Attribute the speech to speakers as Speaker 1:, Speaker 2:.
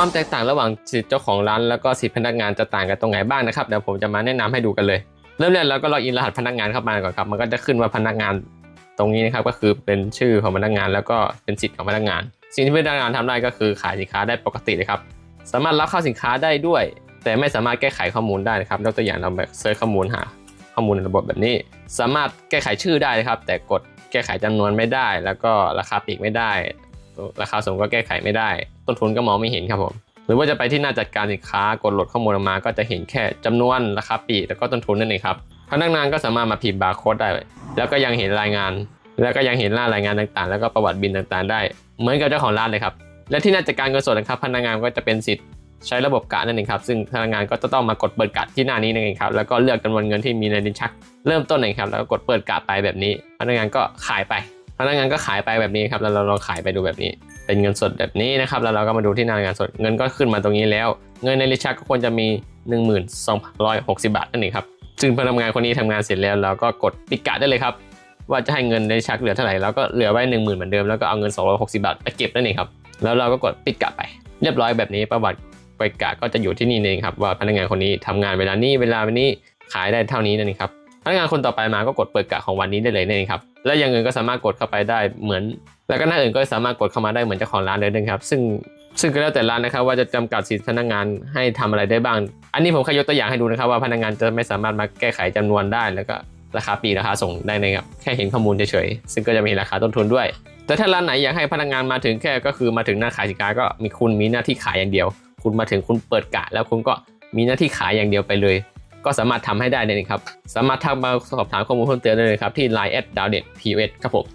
Speaker 1: ความแตกต่างระหว่างสิทธิ์เจ้าของร้านแล้วก็สิทธิพนักงานจะต่างกันตรงไหนบ้างนะครับเดี๋ยวผมจะมาแนะนำให้ดูกันเลยเริ่มแรกเราก็ล็อกอินรหัสพนักงานเข้ามาก่อนครับมันก็จะขึ้นว่าพนักงานตรงนี้นะครับก็คือเป็นชื่อของพนักงาน แล้วก็เป็นสิทธิ์ของพนักงาน สิ่งที่พนักงานทำได้ก็คือขายสินค้าได้ปกติเลยครับสามารถรับเข้าสินค้าได้ด้วย แต่ไม่สามารถแก้ไขข้อมูลได้นะครับยกตัวอย่างเราแบบเซิร์ชข้อมูลหาข้อมูลในระบบแบบนี้ สามารถแก้ไขชื่อได้นะครับ แต่กดแก้ไขจำนวนไม่ได้ แล้วก็ราคาปีกไม่ได้ ราคาส่งก็แก้ไขไม่ได้ ต้นทุนก็มองไม่เห็นครับผมหรือว่าจะไปที่หน้าจัดการสินค้ากดโหลดข้อมูลออกมาก็จะเห็นแค่จำนวนราคาปีแล้วก็ต้นทุนนั่นเองครับพนักงานก็สามารถมาพิมพ์บาร์โค้ดได้ แล้วก็ยังเห็นรายงาน แล้วก็ยังเห็นหน้ารายงานต่างๆ แล้วก็ประวัติบินต่างๆ ได้ เหมือนกับเจ้าของร้านเลยครับและที่หน้าจัดการเงินสดนะครับพนักงานก็จะเป็นสิทธิ์ใช้ระบบกะนั่นเองครับซึ่งพนักงานก็จะต้องมากดเปิดกะที่หน้านี้นั่นเองครับแล้วก็เลือกจำนวนเงินที่มีในลิ้นชัก เริ่มต้นเองครับแล้วก็กดเปิดกะไปแบบนี้ พนักงานก็ขายไป พนักงานก็ขายไปแบบนี้ครับแล้วเราลองขายไปดูแบบนี้ เป็นเงินสดแบบนี้นะครับแล้วเราก็มาดูที่หน้างานสดเงินก็ขึ้นมาตรงนี้แล้ว เงินในลิชักก็ควรจะมี 1260 บาทนั่นเองครับซึ่งพนักงานคนนี้ทำงานเสร็จแล้วเราก็กดปิดกะได้เลยครับว่าจะให้เงินในชักเหลือเท่าไหร่เราก็เหลือไว้10,000เหมือนเดิมแล้วก็เอาเงิน 260 บาทไปเก็บนั่นเองครับแล้วเราก็กดปิดกะไป เรียบร้อยแบบนี้ประวัติไปกะก็จะอยู่ที่นี่เองครับว่าพนักงานคนนี้ทำงานเวลานี้เวลานี้ขายได้เท่านี้นั่นเองครับ พนักงานคนต่อไปมาก็กดเปิดกะของวันนี้ได้เลยนั่ครับ และอย่างอื่นก็สามารถกดเข้าไปได้เหมือน แล้วก็หน้าอื่นก็สามารถกดเข้ามาได้เหมือนเจ้าของร้านเลยนะครับ ซึ่งซึ่งก็แล้วแต่ร้านนะครับว่าจะจำกัดสิทธิพนักงานให้ทำอะไรได้บ้าง อันนี้ผมแค่ยกตัวอย่างให้ดูนะครับว่าพนักงานจะไม่สามารถมาแก้ไขจำนวนได้ แล้วก็ราคาปีราคาส่งได้นะครับแค่เห็นข้อมูลเฉยๆซึ่งก็จะมีราคาต้นทุนด้วย แต่ถ้าร้านไหนอยากให้พนักงานมาถึงแค่ก็คือมาถึงหน้าขายสินค้าก็มีคุณมีหน้าที่ขายอย่างเดียว คุณมาถึงคุณเปิดกะ แล้วคุณก็มีหน้าที่ขายอย่างเดียวไปเลย ก็สามารถทำให้ได้เลยนะครับ สามารถทักมาสอบถามข้อมูลเพิ่มเติมได้เลยครับที่ Line แอดดาวเด็ดพีเอครับผม